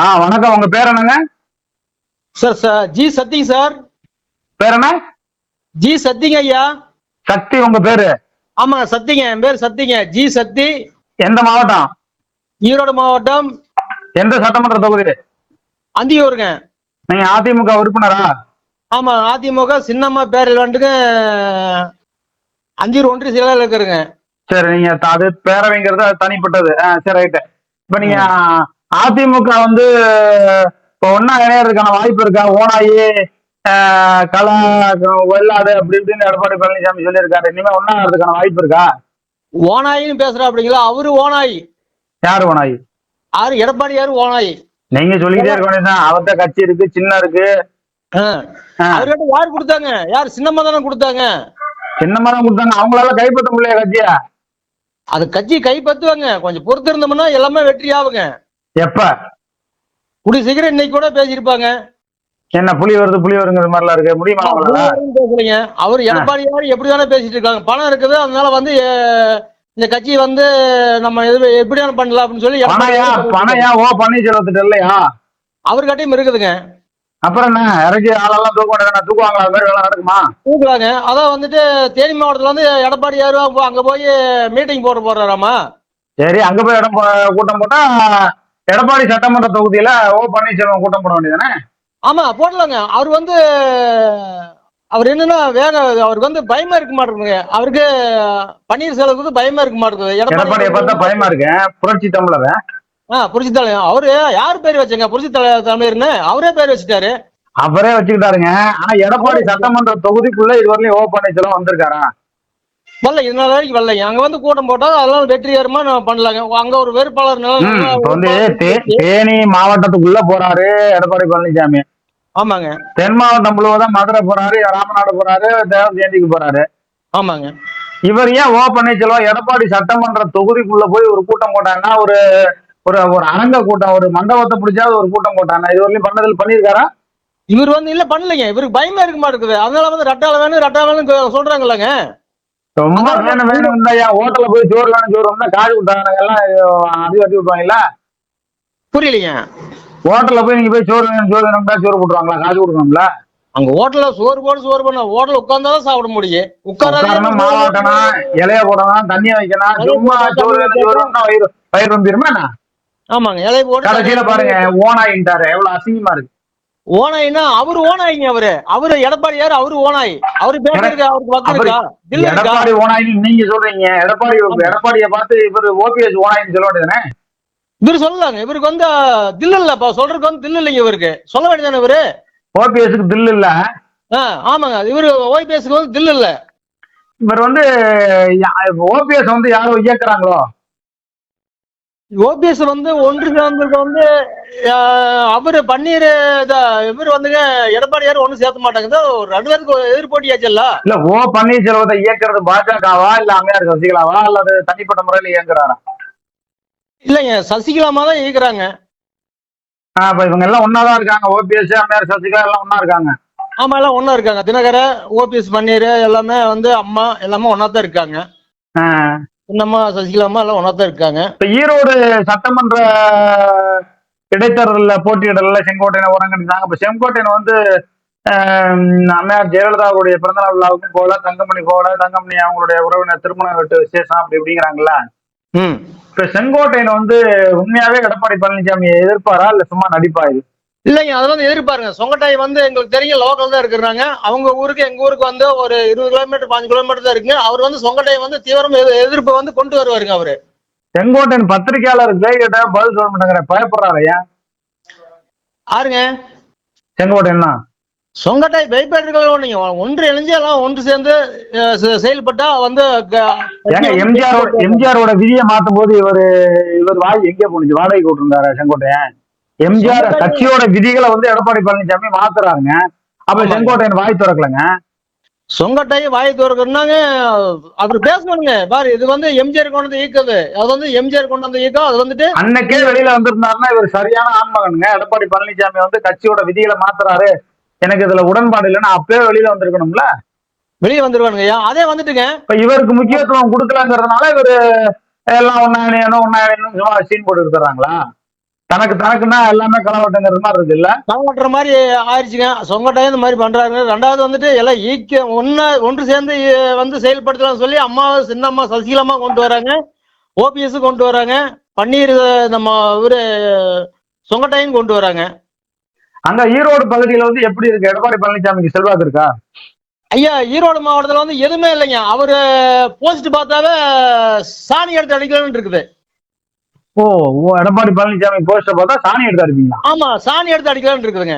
ஆ வணக்கம். உங்க பேர் என்னங்க? சார் சார் ஜி சத்திங் சார். பேர் என்ன? ஜி சத்திங்க ஐயா. சக்தி உங்க பேரு? ஆமாங்க சத்திங்க. என் பேர் சத்திங்க. ஜி சத்தி. எந்த மாவட்டம்? ஈரோடு மாவட்டம். எந்த சட்டமன்ற தொகுதி? அந்தியூருங்க. நீங்க அதிமுக உறுப்பினரா? ஆமா அதிமுக சின்னம்மா பேர் வந்துங்க அந்தியூர் ஒன்றிய செயலாளர் இருக்கிறுங்க சரி நீங்க அது பேரவைங்கிறது அது தனிப்பட்டது. சரி ரைட்டு. இப்ப நீங்க அதிமுக வந்து இப்போ ஒன்னா இணையறதுக்கான வாய்ப்பு இருக்கா? ஓனாயி கள வெள்ளாடு அப்படி இப்படின்னு எடப்பாடி பழனிசாமி சொல்லியிருக்காரு. இனிமே ஒன்னா ஆகிறதுக்கான வாய்ப்பு இருக்கா? ஓனாயின்னு பேசுறா அப்படிங்களா அவரு ஓனாய் யாரு ஓனாயி யாரு? எடப்பாடி யாரு? ஓனாய் நீங்க சொல்லிக்கிட்டே இருக்க வேண்டியதுதான் அவர்கிட்ட கட்சி இருக்கு சின்ன இருக்கு. அவர்கிட்ட யார் கொடுத்தாங்க? யார்? சின்னம்மா தானே கொடுத்தாங்க. சின்னமா தான் கொடுத்தாங்க. அவங்களால கைப்பற்ற முடியல கட்சியா? அது கட்சி கைப்பற்றுவாங்க. கொஞ்சம் பொறுத்து இருந்தோம்னா எல்லாமே வெற்றி ஆகுங்க எப்ப? குடி சீக்கிரம் இன்னைக்கு கூட பேசியிருப்பாங்க. என்ன புலி வருது புலி வருங்கிற மாதிரிலாம் இருக்கு. முடியுமா பேசுறீங்க. அவர் எடப்பாடியார் எப்படி வேணா பேசிட்டு இருக்காங்க பணம் இருக்குது அதனால வந்து இந்த கட்சி வந்து நம்ம எது எப்படி வேணா பண்ணலாம் அப்படின்னு சொல்லி பணையா? ஓ பன்னீர்செல்வத்திட்ட இல்லையா? அவர்கிட்டயும் இருக்குதுங்க. அப்புறம் என்ன? இறக்கி ஆளெல்லாம் தூக்க வேண்டியது தூக்குவாங்களா? அது மாதிரி வேலை நடக்குமா? தூக்குறாங்க. அதான் வந்துட்டு தேனி மாவட்டத்துல வந்து எடப்பாடியார் அப்போ அங்க போய் மீட்டிங் போட போறாராமா? சரி அங்க போய் இடம் கூட்டம் போட்டா எடப்பாடி சட்டமன்ற தொகுதியில ஓ பன்னீர்செல்வம் கூட்டம் போட வேண்டியதானே ஆமா போடலாங்க. அவர் வந்து அவர் என்னன்னா வேற அவருக்கு வந்து பயமா இருக்க மாட்டேங்குங்க அவருக்கு பன்னீர்செல்வத்துக்கு பயமா இருக்க மாட்டேங்குது. எடப்பாடியை பார்த்தா பயமா இருக்கேன் புரட்சி தமிழர்? ஆ புரட்சி தலைவர் அவரு யார் பேர் வச்சங்க? புரட்சி தலைவர் தலைவர்னு அவரே பேர் வச்சுட்டாரு. அவரே வச்சுக்கிட்டாருங்க. ஆனா எடப்பாடி சட்டமன்ற தொகுதிக்குள்ள இதுவரையிலும் ஓ பன்னீர்செல்வம் வந்திருக்காரா? வரல இதனால வரைக்கும் வரலைங்க அங்க வந்து கூட்டம் போட்டா அதெல்லாம் வெற்றிகரமா நம்ம பண்ணலாங்க. அங்க ஒரு வேட்பாளர் வந்து தேனி மாவட்டத்துக்குள்ள போறாரு எடப்பாடி பழனிசாமி. ஆமாங்க. தென் மாவட்டம் முழுவதும் மதுரை போறாரு ராமநாடு போறாரு தேவ ஜெயந்திக்கு போறாரு. ஆமாங்க. இவர் ஏன் ஓ பன்னீர்செல்வம் எடப்பாடி சட்டமன்ற தொகுதிக்குள்ள போய் ஒரு கூட்டம் போட்டாங்கன்னா ஒரு ஒரு ஒரு அரங்க கூட்டம் ஒரு மண்டபத்தை பிடிச்சாவது ஒரு கூட்டம் போட்டாங்க இது வரையும் பண்ணதில் பண்ணியிருக்காரா? இவர் வந்து இல்ல பண்ணலைங்க. இவருக்கு பயமா இருக்க மாட்டேங்குது அதனால வந்து ரெட்டால வேணும் ரெட்டால வேணும் சொல்றாங்கல்லங்க. ரொம்ப வேணும் வேணும் ஹோட்டல்ல போய் சோறு வேணும் சோறு வேணும்னா காசு கொடுத்தாங்க எல்லாம் அடி வட்டி விடுவாங்களா புரியலைங்க ஹோட்டல்ல போய் நீங்க போய் சோறு வேணும் சோறு வேணும்னா சோறு போட்டுருவாங்களா? காசு கொடுக்கணும்ல அங்க ஹோட்டல்ல சோறு போடு சோறு பண்ண ஹோட்டல் உட்கார்ந்தாதான் சாப்பிட முடியும். உட்காரணும் மாவாட்டணும் இலைய போடணும் தண்ணிய வைக்கணும். சும்மா சோறு வேணும் சோறு வேணும்னா வயிறு வயிறு வந்துருமா? ஆமாங்க இலைய போட்டு கடைசியில பாருங்க ஓனாயின்ட்டாரு எவ்வளவு அசிங்கமா இருக்கு. ஓனாயினா அவரு ஓனாயிங்க அவரு. அவரு எடப்பாடியார் அவரு ஓனாய். அவரு பேசுறதுக்கு அவருக்கு வக்கு இருக்கா? தில்லு எடப்பாடி ஓனாயின்னு நீங்க சொல்றீங்க. எடப்பாடி எடப்பாடிய பார்த்து இவர் ஓபிஎஸ் ஓனாயின்னு சொல்ல வேண்டியதுனே இவரு சொல்லலாங்க. இவருக்கு வந்து தில்லு இல்லப்பா சொல்றதுக்கு வந்து தில்லு இல்லைங்க இவருக்கு. சொல்ல வேண்டியதானே இவரு? ஓபிஎஸ்க்கு தில் இல்ல. ஆமாங்க. இவரு ஓய்பிஎஸ்க்கு வந்து தில்லு இல்ல. இவர் வந்து ஓபிஎஸ் வந்து யாரோ இயக்குறாங்களோ? ஓபிஎஸ் வந்து ஒன்று சேர்ந்ததுக்கு வந்து அவரு பன்னீர் இவர் வந்துங்க எடப்பாடியார் ஒன்றும் சேர்த்த மாட்டாங்க. ஒரு ரெண்டு பேருக்கு எதிர்போட்டியாச்சுல்ல இல்ல ஓ பன்னீர்செல்வத்தை இயக்குறது பாஜகவா இல்ல அம்மையார் சசிகலாவா அல்லது தனிப்பட்ட முறையில இயங்குறாரா? இல்லைங்க சசிகலாமா தான் இருக்கிறாங்க ஆஹ் இப்ப இவங்க எல்லாம் ஒன்னாதான் இருக்காங்க ஓபிஎஸ் அம்மையார் சசிகலா எல்லாம் ஒன்னா இருக்காங்க. ஆமா எல்லாம் ஒண்ணா இருக்காங்க. தினகர ஓபிஎஸ் பன்னீர் எல்லாமே வந்து அம்மா எல்லாமே ஒண்ணா தான் இருக்காங்க. சின்னம்மா சசிகலாமா எல்லாம் ஒண்ணா தான் இருக்காங்க. இப்ப ஈரோடு சட்டமன்ற இடைத்தேர்தலில் போட்டியிடல செங்கோட்டையனை உரங்கடித்தாங்க இப்ப செங்கோட்டையன் வந்து அம்மையார் ஜெயலலிதாவுடைய பிறந்தநாள் விழாவுக்கும் போகல. தங்கமணி போகல. தங்கமணி அவங்களுடைய உறவினர் திருமண வீட்டு விசேஷம் அப்படி இப்படிங்கிறாங்கல்ல. ம். இப்ப செங்கோட்டையன் வந்து உண்மையாவே எடப்பாடி பழனிசாமியை எதிர்ப்பாரா? இல்ல சும்மா நடிப்பா இது? இல்லைங்க அது வந்து எதிர்பாருங்க. சொங்கட்டாய் வந்து எங்களுக்கு தெரியும் லோக்கல் தான் இருக்கிறாங்க. அவங்க ஊருக்கு எங்க ஊருக்கு வந்து ஒரு இருபது கிலோமீட்டர் பாஞ்சு கிலோமீட்டர் தான் இருக்குங்க. அவர் வந்து சொங்கட்டாய் வந்து தீவிரம் எதிர்- எதிர்ப்பு வந்து கொண்டு வருவாருங்க அவரு. செங்கோட்டையன் பத்திரிகையாளர் ஜெயகிட்ட பதில் சொல்ல மாட்டேங்கிற பயப்படுறாரு ஏன்? செங்கோட்டையன் தான் சொங்கட்டாய் பயப்படுறது ஒண்ணுங்க ஒன்று இணைஞ்சு எல்லாம் ஒன்று சேர்ந்து செயல்பட்டா வந்து எம்ஜிஆர் எம்ஜிஆரோட விதியை மாத்தும் போது இவர் இவர் வாய் எங்கே போனுச்சு வாடகை விட்டுருந்தாரு செங்கோட்டையன்? எம்ஜிஆர் கட்சியோட விதிகளை வந்து எடப்பாடி பழனிசாமி மாத்துறாருங்க. அப்ப. செங்கோட்டையன் வாய் திறக்கலங்க. சொங்கட்டாய் வாய் திறக்கணும்னாங்க அவர் பேசணுங்க பாரு இது வந்து எம்ஜிஆர் கொண்டு வந்து இயக்குது. அது வந்து எம்ஜிஆர் கொண்டு வந்து இயக்கம் அது வந்துட்டு அன்னைக்கே வெளியில வந்திருந்தாருன்னா இவர் சரியான ஆன்மகனுங்க. எடப்பாடி பழனிசாமி வந்து கட்சியோட விதிகளை மாத்துறாரு. எனக்கு இதுல உடன்பாடு இல்லைன்னா அப்பவே வெளியில வந்திருக்கணும்ல? வெளியே வந்துருவானுங்க. ஐயா அதே வந்துட்டுங்க. இப்ப இவருக்கு முக்கியத்துவம் கொடுக்கலங்கிறதுனால இவரு எல்லாம் ஒன்னா சும்மா சீன் போட்டு இருக்கிறாங்களா தனக்கு தனக்குன்னா எல்லாமே களவட்டங்கிறது மாதிரி இருக்கு இல்ல? காப்பாற்றுற மாதிரி ஆயிடுச்சுங்க சொங்கட்டாயம் இந்த மாதிரி பண்றாங்க. ரெண்டாவது வந்துட்டு எல்லாம் ஈக்க ஒன்னு ஒன்று சேர்ந்து வந்து செயல்படுத்தலாம் சொல்லி அம்மா சின்னம்மா சசிகலாமா கொண்டு வராங்க. ஓபிஎஸ் கொண்டு வராங்க. பன்னீர் நம்ம இவரு சொங்கட்டாயும் கொண்டு வராங்க. அங்க ஈரோடு பகுதியில வந்து எப்படி இருக்கு? எடப்பாடி பழனிசாமிக்கு செல்வாக்கு இருக்கா? ஐயா ஈரோடு மாவட்டத்துல வந்து எதுவுமே இல்லைங்க. அவரு போஸ்ட் பார்த்தாவே சாணி எடுத்து அடிக்கலாம்னு இருக்குது. ஓ ஓ, எடப்பாடி பழனிசாமி போஸ்டர் பார்த்தா சாணி எடுத்து அடிப்பீங்களா? ஆமா சாணி எடுத்து அடிக்கலாம்னு இருக்குதுங்க.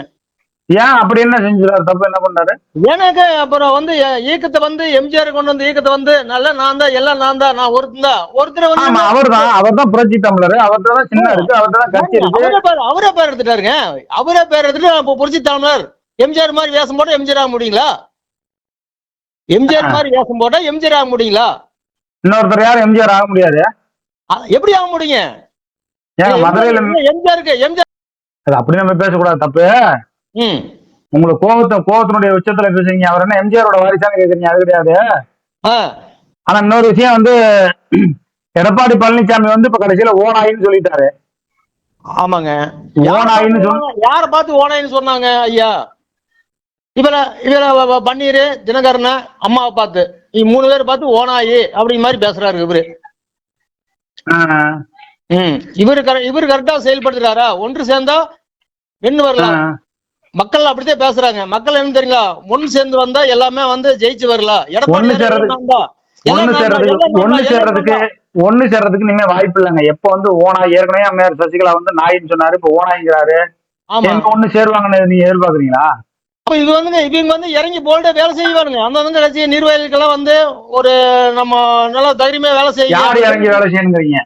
ஏன் அப்படி என்ன செஞ்சுறாரு? தப்பு என்ன பண்றாரு எனக்கு அப்புறம் வந்து இயக்கத்தை வந்து எம்ஜிஆர் கொண்டு வந்து இயக்கத்தை வந்து நல்ல நான் தான் எல்லாம் நான் தான் நான் ஒருத்தன் தான். ஒருத்தர் வந்து அவர் தான் அவர் தான் புரட்சி தமிழர். அவர்கிட்ட தான் சின்ன இருக்கு அவர்கிட்ட தான் கட்சி இருக்கு. அவரே பேர் அவரே பேர் எடுத்துட்டாருங்க. அவரே பேர் எடுத்துட்டு புரட்சி தமிழர். எம்ஜிஆர் மாதிரி வேஷம் போட்டா எம்ஜிஆர் ஆக முடியுங்களா? எம்ஜிஆர் மாதிரி வேஷம் போட்டா எம்ஜிஆர் ஆக முடியுங்களா? இன்னொருத்தர் யாரும் எம்ஜிஆர் ஆக முடியாது. எப்படி ஆக முடியுங்க? ஏங்க மதுரையில எம்ஜிஆருக்கு எம்ஜிஆர் அது அப்படி நம்ம பேசக்கூடாது தப்பு. ம். உங்களுக்கு கோவத்தை கோவத்தினுடைய உச்சத்துல பேசுறீங்க. அவர் என்ன எம்ஜிஆரோட வாரிசான்னு கேக்குறீங்க அது கிடையாது. ஆனா இன்னொரு விஷயம் வந்து எடப்பாடி பழனிசாமி வந்து இப்ப கடைசியில ஓனாயின்னு சொல்லிட்டாரு. ஆமாங்க. ஓனாயின்னு சொல் யார பார்த்து ஓனாயின்னு சொன்னாங்க ஐயா? இவர இவர பன்னீர் தினகரன அம்மாவை பார்த்து. மூணு பேர் பார்த்து ஓனாயி அப்படிங்கிற மாதிரி பேசுறாரு இவரு. ம். இவரு கர- இவரு கரெக்டா செயல்படுத்துறாரா? ஒன்று சேர்ந்தா வென்று வரலாம். மக்கள் அப்படித்தான் பேசுறாங்க. மக்கள் என்ன தெரியுங்களா? ஒன்று சேர்ந்து வந்தா எல்லாமே வந்து ஜெயிச்சு வரலாம். எடப்பாடி ஒண்ணு சேர்றதுக்கு ஒண்ணு சேர்றதுக்கு. ஒண்ணு சேர்றதுக்கு இனிமே வாய்ப்பு இல்லைங்க. எப்ப வந்து ஓனா ஏற்கனவே அம்மையார் சசிகலா வந்து நாயின்னு சொன்னாரு இப்ப ஓனாய்ங்கிறாரு ஒண்ணு சேருவாங்கன்னு நீங்க எதிர்பார்க்கறீங்களா? அப்ப இது வந்துங்க இவங்க வந்து இறங்கி போல்டா வேலை செய்வானுங்க. அந்த வந்து கட்சி நிர்வாகிகளுக்கெல்லாம் வந்து ஒரு நம்ம நல்லா தைரியமா வேலை யார் செய்ய இறங்கி வேலை செய்யணுங்கிறீங்க?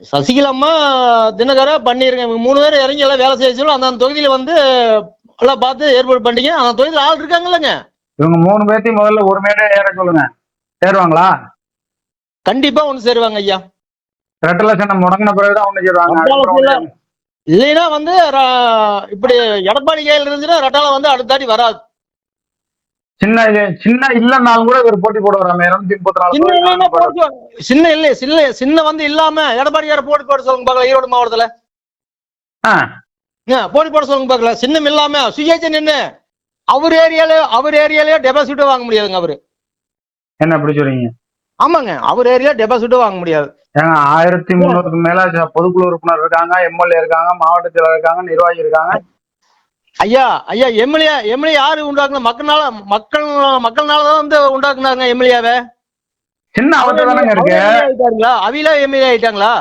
சசிகலாம்மா தினகரா பண்ணிருங்க இவங்க மூணு பேரும் இறங்கி எல்லாம் வேலை செய்ய சொல்லி அந்த அந்த தொகுதியில வந்து எல்லாம் பார்த்து ஏற்பாடு பண்ணிங்க அந்த தொகுதியில ஆள் இருக்காங்கல்லங்க. இவங்க மூணு பேர்த்தையும் முதல்ல ஒரு மேடை ஏற சொல்லுங்க. சேருவாங்களா? கண்டிப்பா ஒண்ணு சேருவாங்க ஐயா. ரெண்டு லட்சம் முடங்கின பிறகுதான் ஒண்ணு சேருவாங்க. ரெட்டை இல்லைன்னா வந்து இப்படி எடப்பாடி கையில் இருந்துச்சுன்னா ரெட்டால வந்து அடுத்தாடி வராது. சின்ன சின்ன இல்லைன்னாலும் கூட இவர் போட்டி போட வராம இருநூத்தி முப்பத்தி நாலு சின்ன இல்லை சின்ன சின்ன வந்து இல்லாம எடப்பாடியார போட்டி போட சொல்லுங்க பார்க்கலாம் ஈரோடு மாவட்டத்துல. போட்டி போட சொல்லுங்க பார்க்கலாம் சின்னம் இல்லாம சுயேட்சை நின்னு அவர் ஏரியால அவர் ஏரியாலயே டெபாசிட்டே வாங்க முடியாதுங்க அவரு. என்ன அப்படி சொல்றீங்க? ஆமாங்க அவர் ஏரியா டெபாசிட்டே வாங்க முடியாது. ஏங்க ஆயிரத்தி முந்நூறுக்கு மேல பொதுக்குழு உறுப்பினர் இருக்காங்க எம்எல்ஏ இருக்காங்க மாவட்ட செயலர் இருக்காங்க நிர்வாகி இருக்காங்க. ஐயா ஐயா எம்எல்ஏ எம்எல்ஏ யாரு உண்டாக்குன? மக்கள்னால மக்கள் மக்கள்னால தான் வந்து உண்டாக்குனாங்க எம்எல்ஏவை. சின்ன அவர்கிட்ட தானங்க இருக்கு? அவில எம்எல்ஏ ஆயிட்டாங்களா?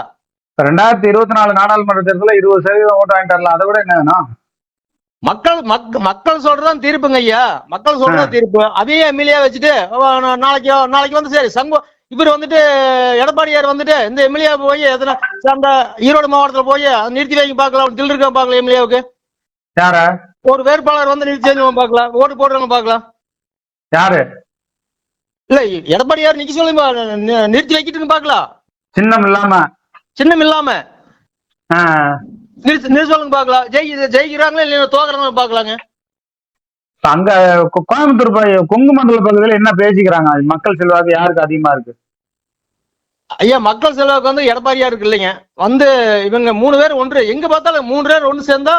ரெண்டாயிரத்தி இருபத்தி நாலு நாடாளுமன்ற தேர்தலில் இருபது சதவீதம் ஓட்டு வாங்கிட்டு வரலாம் அதை விட என்ன வேணும்? மக்கள் மக்க- மக்கள் சொல்றதுதான் தீர்ப்புங்க ஐயா. மக்கள் சொல்றதான் தீர்ப்பு. அதையே எம்எல்ஏ வச்சுட்டு நாளைக்கு நாளைக்கு வந்து சரி சங்கம் இவர் வந்துட்டு எடப்பாடியார் வந்துட்டு இந்த எம்எல்ஏ போய் எத்தனை அந்த ஈரோடு மாவட்டத்துல போய் நிறுத்தி வைங்க பார்க்கலாம் தில் இருக்க பார்க்கலாம் எம்எல்ஏவுக்கு. யார? ஒரு வேட்பாளர் வந்து செஞ்சவங்க பார்க்கலாம். ஓட்டு போடுறவங்க பார்க்கலாம். யாரு? இல்ல எடப்பாடியார் நிக்க சொல்லி நிறுத்தி வைக்கிட்டுங்க பார்க்கலாம். சின்னம் இல்லாம. சின்னம் இல்லாம. நிறுத்தி பார்க்கலாம். ஜெயி ஜெயிக்கிறாங்களா இல்லையா தோக்குறாங்களா பார்க்கலாங்க. அங்க கோயம்புத்தூர் கொங்கு மண்டல பகுதியில் என்ன பேசிக்கிறாங்க? மக்கள் செல்வாக்கு யாருக்கு அதிகமா இருக்கு? ஐயா மக்கள் செல்வாக்கு வந்து எடப்பாடியா இருக்கு இல்லைங்க. வந்து இவங்க மூணு பேர் ஒன்று. எங்க பார்த்தாலும் மூணு பேர் ஒன்று சேர்ந்தா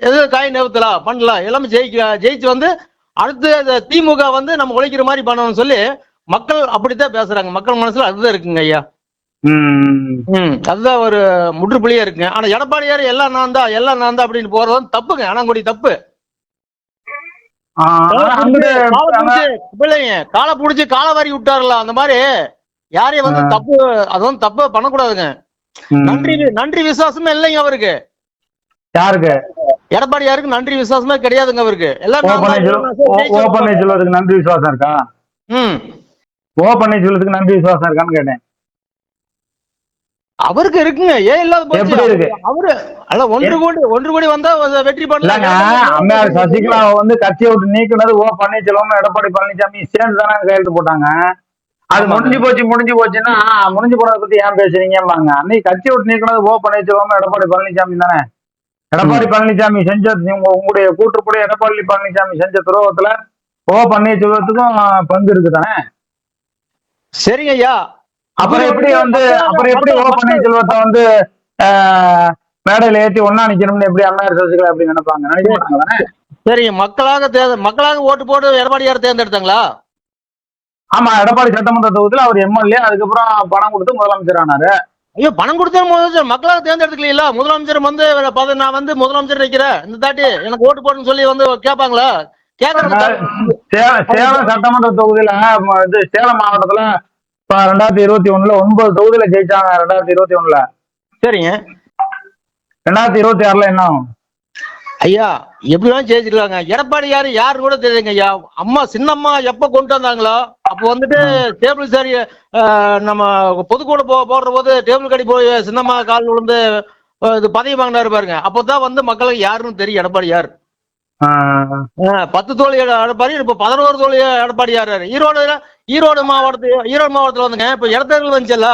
எது காய் நிறுத்தலாம் பண்ணலாம். எல்லாமே ஜெயிக்க ஜெயிச்சு வந்து அடுத்து திமுக வந்து நம்ம உழைக்கிற மாதிரி பண்ணணும்னு சொல்லி மக்கள் அப்படித்தான் பேசுறாங்க. மக்கள் மனசுல அதுதான் இருக்குங்க ஐயா. அதுதான் ஒரு முற்றுப்புள்ளியா இருக்குங்க. ஆனா எடப்பாடியார் எல்லாம் நான் தான் எல்லாம் நான் தான் அப்படின்னு போறது வந்து தப்புங்க. ஆனாங்குடி தப்பு. காலை புடிச்சு- காலை வாரி விட்டாருல அந்த மாதிரி யாரையும் வந்து. தப்பு அது வந்து தப்பு பண்ணக்கூடாதுங்க. நன்றி நன்றி விசுவாசமே இல்லைங்க அவருக்கு. யாருக்கு? எடப்பாடியாருக்கு நன்றி விசுவாசமே கிடையாதுங்க அவருக்கு. எல்லாம் நன்றி விசுவாசம் இருக்கா? ம். ஓ பன்னீர்செல்வத்துக்கு நன்றி விசுவாசம் இருக்கான்னு கேட்டேன். அவருக்கு இருக்குங்க. ஏன் இல்லாத? எப்படி இருக்கு? அவரு அல்ல ஒன்று கோடி ஒன்று கோடி வந்தா வெற்றி இல்லங்க அம்மையார் சசிகலா வந்து கட்சியை விட்டு நீக்கினது ஓ பன்னீர்செல்வம் எடப்பாடி பழனிசாமி சேர்ந்து தானே கையெழுத்து போட்டாங்க. அது. முடிஞ்சு போச்சு முடிஞ்சு போச்சுன்னா முடிஞ்சு போனதை பத்தி ஏன் பேசுறீங்கம்பாங்க. அன்னைக்கு கட்சியை விட்டு நீக்கினது ஓ பன்னீர்செல்வம் எடப்பாடி பழனிசாமி தானே. எடப்பாடி பழனிசாமி செஞ்ச உங்க- உங்களுடைய கூற்றுப்படி எடப்பாடி பழனிசாமி செஞ்ச துரோகத்துல ஓ பன்னீர்செல்வத்துக்கும் பங்கு இருக்கு தானே சரிங்க ஐயா. அப்புறம் எப்படி வந்து அப்புறம் எப்படி ஓ பன்னீர்செல்வத்தை வந்து மேடையில ஏத்தி ஒன்னா நிக்கணும்னு எப்படி அம்மையார் சசிகலா எப்படி நினைப்பாங்க? நினைக்க மாட்டாங்க தானே சரிங்க மக்களாக தே மக்களாக ஓட்டு போட்டு எடப்பாடியார் தேர்ந்தெடுத்தாங்களா? ஆமா எடப்பாடி சட்டமன்ற தொகுதியில அவர் எம்எல்ஏ அதுக்கப்புறம் பணம் கொடுத்து முதலமைச்சர் ஆனாரு. ஐயோ பணம் கொடுத்தா முதலமைச்சர். மக்களாக தேர்ந்தெடுக்கல முதலமைச்சர் வந்து நான் வந்து முதலமைச்சர் நிக்கிறேன் இந்த தாட்டி எனக்கு ஓட்டு போடுன்னு சொல்லி வந்து கேட்பாங்களா? சேலம் சட்டமன்ற தொகுதியில இது சேலம் மாவட்டத்துல ரெண்டாயிரத்தி இருபத்தி ஒண்ணுல ஒன்பது தொகுதியில ஜெயிச்சாங்க ரெண்டாயிரத்தி இருபத்தி ஒண்ணுல. சரிங்க. ரெண்டாயிரத்தி இருபத்தி ஆறுல என்ன? ஆகும்? ஐயா எப்படி வேணா ஜெயிச்சிருக்காங்க. எடப்பாடி யாரு யாரு கூட தெரியுங்க ஐயா? அம்மா சின்னம்மா எப்ப கொண்டு வந்தாங்களோ? அப்போ வந்துட்டு டேபிள் சரி நம்ம பொதுக்கூட போ போடுற போது டேபிள் கடி போய் சின்னம்மா கால் விழுந்து இது பதவி வாங்கினாரு பாருங்க. அப்போதான் வந்து மக்களுக்கு யாருன்னு தெரியும் எடப்பாடி யார். பத்து தோழி எடப்பாடி இப்ப பதினோரு தோழி எடப்பாடி யார்? ஈரோடு ஈரோடு மாவட்டத்து ஈரோடு மாவட்டத்துல வந்துங்க இப்ப இடத்தேர்தல் வந்துச்சுல்ல.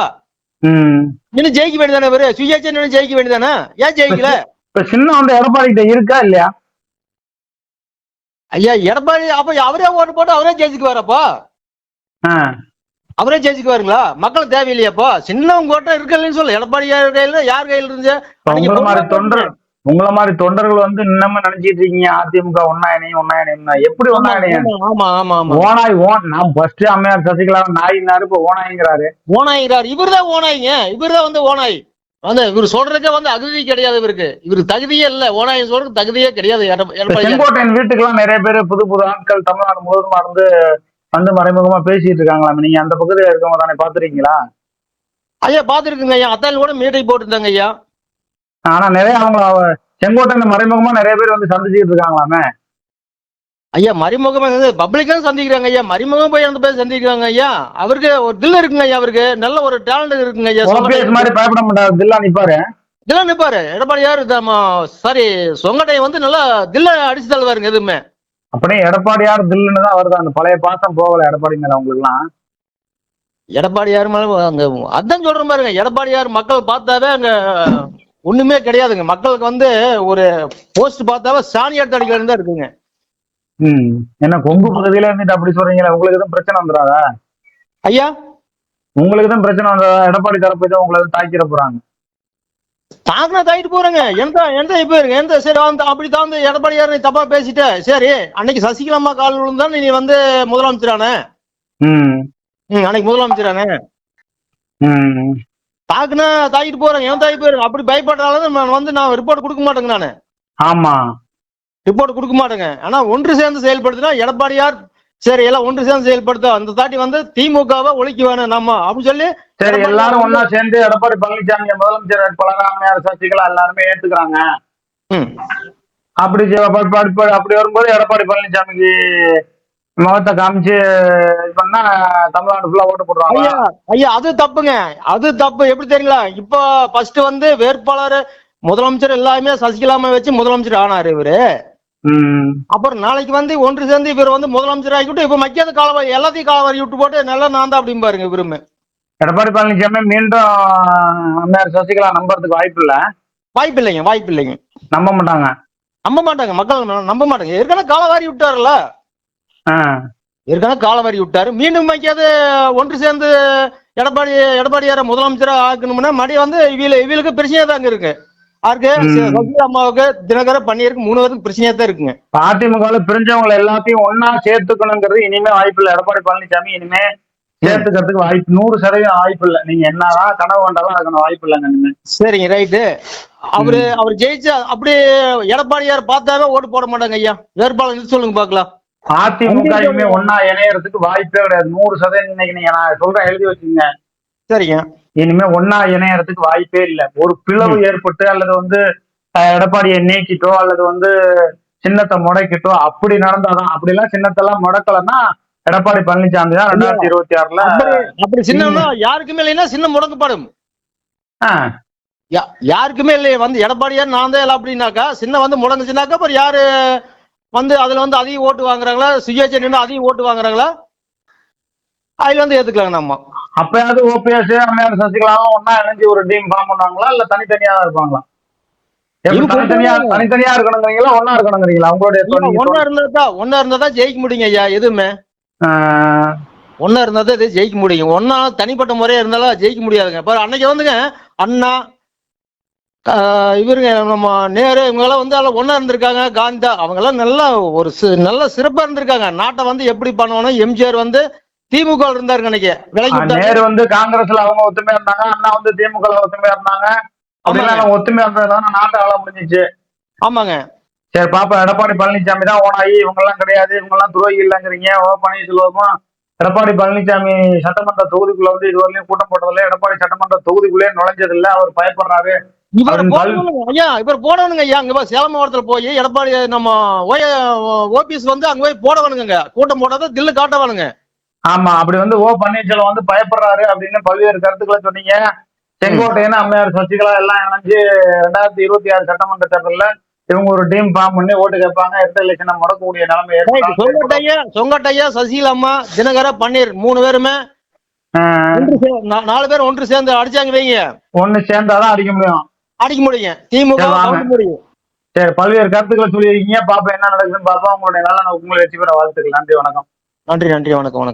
இன்னும் ஜெயிக்க வேண்டியதானே இவரு? சுயேட்சை ஜெயிக்க வேண்டியதானே ஏன் ஜெயிக்கல? இப்ப சின்னம் வந்து எடப்பாடி கிட்ட இருக்கா இல்லையா? ஐயா எடப்பாடி அப்ப அவரே ஓட்டு போட்டு அவரே ஜெயிச்சுக்குவாரப்பா அவரே ஜெயிச்சுக்குவாருங்களா? மக்கள் தேவையில்லையாப்பா சின்னவங்க கோட்டை இருக்கலன்னு சொல்ல. எடப்பாடி யார் கையில யார் கையில அன்னைக்கு உங்கள மாதிரி தொண்டர் உங்கள மாதிரி தொண்டர்கள் வந்து இன்னமும் நினைச்சிட்டு இருக்கீங்க. அதிமுக ஒன்னா இணையும் ஒன்னா இணையும் எப்படி ஒன்னா இணையும் ஆமா ஆமா ஆமா ஓனாய் ஓன். நான் ஃபர்ஸ்ட் அம்மையார் சசிகலா நாயினாரு இப்ப ஓனாய்ங்கிறாரு. ஓனாயிறார் இவர் தான் ஓனாய்ங்க. இவர் தான் வந்து ஓனாய். வந்து இவர் சொல்றதுக்கே வந்து அகதி கிடையாது இவருக்கு. இவருக்கு தகுதியே இல்ல. ஓனாய் சொல்றதுக்கு தகுதியே கிடையாது. செங்கோட்டையன் வீட்டுக்கெல்லாம் நிறைய பேர் புது புது ஆட்கள் தமிழ்நாடு முழுவதுமா இருந்து வந்து மறைமுகமா பேசிட்டு இருக்காங்களா நீங்க அந்த பக்கத்துல இருக்கவங்க தானே பாத்துருக்கீங்களா ஐயா பாத்துருக்குங்க ஐயா. அத்தாள் கூட மீட்டிங் போட்டுருந்தாங்க ஐயா. ஆனா நிறைய அவங்க அவ- செங்கோட்டையன் மறைமுகமா நிறைய பேர் வந்து சந்திச்சுட்டு இருக்காங்களாமே. ஐயா மறைமுகமா பப்ளிக்கா சந்திக்கிறாங்க ஐயா. மறைமுகம் போய் அந்த பேர் சந்திக்கிறாங்க ஐயா. அவருக்கு ஒரு தில் இருக்குங்க ஐயா அவருக்கு. நல்ல ஒரு டேலண்ட் இருக்குங்க ஐயா மாதிரி பயப்பட மாட்டாரு. தில்லா நிப்பாரு. இதெல்லாம் நிப்பாரு. எடப்பாடியார் சாரி சொங்கட்டை வந்து நல்லா தில்ல அடிச்சு தள்ளுவாருங்க எதுவுமே. அப்படியே எடப்பாடியார் தில்லுன்னு தான் வருது. அந்த பழைய பாசம் போகல எடப்பாடி மேல உங்களுக்கு எல்லாம் எடப்பாடியார் மேல அங்க அதான் சொல்றேன் பாருங்க. எடப்பாடியார் மக்கள் பார்த்தாவே அங்க ஒண்ணுமே கிடையாதுங்க. மக்களுக்கு வந்து ஒரு போஸ்ட் பார்த்தாவே சாணி எடுத்து அடிக்கிறது தான் இருக்குங்க. ம். என்ன கொங்கு பகுதியில இருந்துட்டு அப்படி சொல்றீங்களா? உங்களுக்கு எதுவும் பிரச்சனை வந்துடாதா? ஐயா? உங்களுக்கு தான் பிரச்சனை வந்ததா எடப்பாடி தரப்பு தான் உங்களை தாக்கிட போறாங்க. தாக்குனா தாக்கிட்டு போறேங்க. எந்த எந்த இப்ப எந்த சரி அந்த அப்படி தான் வந்து எடப்பாடியார் நீ தப்பா பேசிட்ட? சரி அன்னைக்கு சசிகலாமா கால் விழுந்தா நீ வந்து முதலமைச்சரானே? அன்னைக்கு முதலமைச்சரானே? தாக்குனா தாக்கிட்டு போறேன் ஏன் தாக்கி போயிருங்க அப்படி பயப்படுறாலும் நான் வந்து நான் ரிப்போர்ட் கொடுக்க மாட்டேங்க நானு. ஆமா. ரிப்போர்ட் கொடுக்க மாட்டேங்க. ஆனா ஒன்று சேர்ந்து செயல்படுத்தினா எடப்பாடியார் சரி எல்லாம் ஒன்று சேர்ந்து செயல்படுத்த அந்த தாட்டி வந்து திமுகவை ஒழிக்க வேணும் நம்ம. அப்படின்னு சொல்லி சரி எல்லாரும் ஒன்னா சேர்ந்து எடப்பாடி பழனிசாமி முதலமைச்சர் வேட்பாளர் சசிகலா எல்லாருமே ஏத்துக்கிறாங்க. ம். அப்படி அப்படி வரும்போது எடப்பாடி பழனிசாமிக்கு முகத்தை காமிச்சு இது பண்ணா தமிழ்நாடு ஃபுல்லா ஓட்டு போடுறாங்க ஐயா ஐயா அது தப்புங்க. அது தப்பு. எப்படி தெரியுங்களா? இப்போ ஃபர்ஸ்ட் வந்து வேட்பாளர் முதலமைச்சர் எல்லாமே சசிகலாமா வச்சு முதலமைச்சர் ஆனாரு இவரு. ம். அப்புறம் நாளைக்கு வந்து ஒன்று சேர்ந்து இவர் வந்து முதலமைச்சர் ஆகிட்டு இப்ப மக்கியாத காலவாரி எல்லாத்தையும் காலவாரி விட்டு போட்டு நல்லா நான் தான் அப்படின்னு பாருங்க இவருமே. எடப்பாடி பழனிசாமி மீண்டும் அம்மையார் சசிகலா நம்புறதுக்கு வாய்ப்பு இல்ல. வாய்ப்பு இல்லைங்க வாய்ப்பு இல்லைங்க நம்ப மாட்டாங்க. நம்ப மாட்டாங்க மக்கள் நம்ப மாட்டாங்க. ஏற்கனவே காலவாரி விட்டாருல்ல. ஏற்கனவே காலவாரி விட்டாரு. மீண்டும் வைக்காது ஒன்று சேர்ந்து எடப்பாடி எடப்பாடியார முதலமைச்சரா ஆக்கணும்னா மறுபடியும் வந்து இவில இவளுக்கு பிரச்சனையா தாங்க இருக்கு. யாருக்கு. சசிகலா அம்மாவுக்கு தினகரன் பண்ணியிருக்கு மூணு பேருக்கு பிரச்சனையா தான் இருக்குங்க. அதிமுகவுல பிரிஞ்சவங்களை எல்லாத்தையும் ஒன்னா சேர்த்துக்கணுங்கிறது இனிமே வாய்ப்பு இல்ல. எடப்பாடி பழனிசாமி இனிமே சேர்த்துக்கிறதுக்கு வாய்ப்பு நூறு சதவீதம் வாய்ப்பு இல்ல. நீங்க என்னதான் கனவு கண்டாலும் அதுக்கான வாய்ப்பு இல்லைங்க இனிமே. சரிங்க ரைட்டு. அவரு அவர் ஜெயிச்சா அப்படி எடப்பாடியார் பார்த்தாவே ஓட்டு போட மாட்டாங்க ஐயா. நிறுத்தி சொல்லுங்க பாக்கலாம் அதிமுக இனிமே ஒன்னா இணையறதுக்கு வாய்ப்பே கிடையாது. நூறு சதவீதம் இன்னைக்கு நீங்க நான் சொல்றேன் எழுதி வச்சுங்க சரிங்க. இனிமே ஒன்னா இணையறதுக்கு வாய்ப்பே இல்ல. ஒரு பிளவு ஏற்பட்டு அல்லது வந்து எடப்பாடியை நீக்கிட்டோ அல்லது வந்து சின்னத்தை முடக்கிட்டோ அப்படி நடந்தாதான் அப்படி எல்லாம் சின்னத்தெல்லாம் முடக்கலன்னா எடப்பாடி பழனிசாமி தான் ரெண்டாயிரத்தி இருபத்தி ஆறுல அப்படி சின்னம்னா யாருக்குமே இல்லைன்னா சின்ன யா- யாருக்குமே இல்லையே. வந்து எடப்பாடியார் நான் தான் அப்படின்னாக்கா சின்ன வந்து முடங்குச்சுனாக்கா அப்புறம் யாரு வந்து அதுல வந்து அதிகம் ஓட்டு வாங்குறாங்களா? சுயேட்சை நின்று அதிகம் ஓட்டு வாங்குறாங்களா? அதுல வந்து ஏத்துக்கலாங்க நம்ம. அப்பயாவது ஓபிஎஸ் அம்மையார் சசிகலாவும் ஒன்னா இணைஞ்சு ஒரு டீம் ஃபார்ம் பண்ணுவாங்களா? இல்ல தனித்தனியா தான் இருப்பாங்களா தனித்தனியா. தனித்தனியா இருக்கணுங்கிறீங்களா? ஒன்னா இருக்கணுங்கிறீங்களா? உங்களுடைய ஒன்னா இருந்தா ஒன்னா இருந்தா தான் ஜெயிக்க முடியுங்க ஐயா எதுவுமே. ஒன்னா இருந்தா தான் இது ஜெயிக்க முடியும். ஒன்னா தனிப்பட்ட முறையா இருந்தாலும் ஜெயிக்க முடியாதுங்க. பாரு அன்னைக்கு வந்துங்க அண்ணா இவருங்க நம்ம நேரு இவங்கெல்லாம் வந்து எல்லாம் ஒண்ணா இருந்திருக்காங்க காந்தா அவங்கெல்லாம் நல்லா ஒரு நல்ல சிறப்பா இருந்திருக்காங்க. நாட்டை வந்து எப்படி பண்ணணும் எம்ஜிஆர் வந்து திமுக இருந்தாரு நினைக்க விலகி. நேரு வந்து காங்கிரஸ்ல அவங்க ஒத்துமையா இருந்தாங்க அண்ணா வந்து திமுக ஒத்துமையா இருந்தாங்க. ஒத்துமையா இருந்ததுனால நாட்டை ஆள முடிஞ்சிச்சு. ஆமாங்க. சரி பாப்பா எடப்பாடி பழனிசாமி தான் ஓனாயி. இவங்க எல்லாம் கிடையாது. இவங்க எல்லாம் துரோகி இல்லைங்கிறீங்க. ஓ பன்னீர்செல்வமும் எடப்பாடி பழனிசாமி சட்டமன்ற தொகுதிக்குள்ள வந்து இதுவரையிலும் கூட்டம் போட்டதில்ல. எடப்பாடி சட்டமன்ற தொகுதிக்குள்ளே நுழைஞ்சது இல்ல அவர் பயப்படுறாரு. இவர் போடணுங்க ஐயா இவர் போடணுங்க ஐயா. அங்க சேலம் மாவட்டத்துல போய் எடப்பாடி நம்ம ஓபிஎஸ் வந்து அங்க போய் போடவனுங்க கூட்டம் போடாத தில்லு காட்டவனுங்க. ஆமா அப்படி வந்து ஓ பன்னீர்செல்வம் வந்து பயப்படுறாரு அப்படின்னு பல்வேறு கருத்துக்களை சொன்னீங்க. செங்கோட்டையன் அம்மையார் சசிகலா எல்லாம் இணைஞ்சு ரெண்டாயிரத்தி இருபத்தி ஆறு சட்டமன்ற தேர்தல்ல இவங்க ஒரு டீம் ஃபார்ம் பண்ணி ஓட்டு கேட்பாங்க. எர்த்த எலெக்ஷனை முடக்கக்கூடிய நிலைமை. சொங்கட்டையா? சொங்கட்டையா? சசிகலாம்மா தினகர பன்னீர் மூணு பேருமே? நாலு பேர் ஒன்று சேர்ந்து அடிச்சாங்க வைங்க. ஒண்ணு சேர்ந்தாதான் அடிக்க முடியும். அடிக்க முடியும். திமுக முடியும். சரி பல்வேறு கருத்துக்களை சொல்லியிருக்கீங்க. பாப்போம் என்ன நடக்குதுன்னு பாப்போம். உங்களுடைய நல்ல உங்களை வெற்றி பெற வாழ்த்துக்கள். நன்றி வணக்கம். நன்றி நன்றி வணக்கம் வணக்கம்.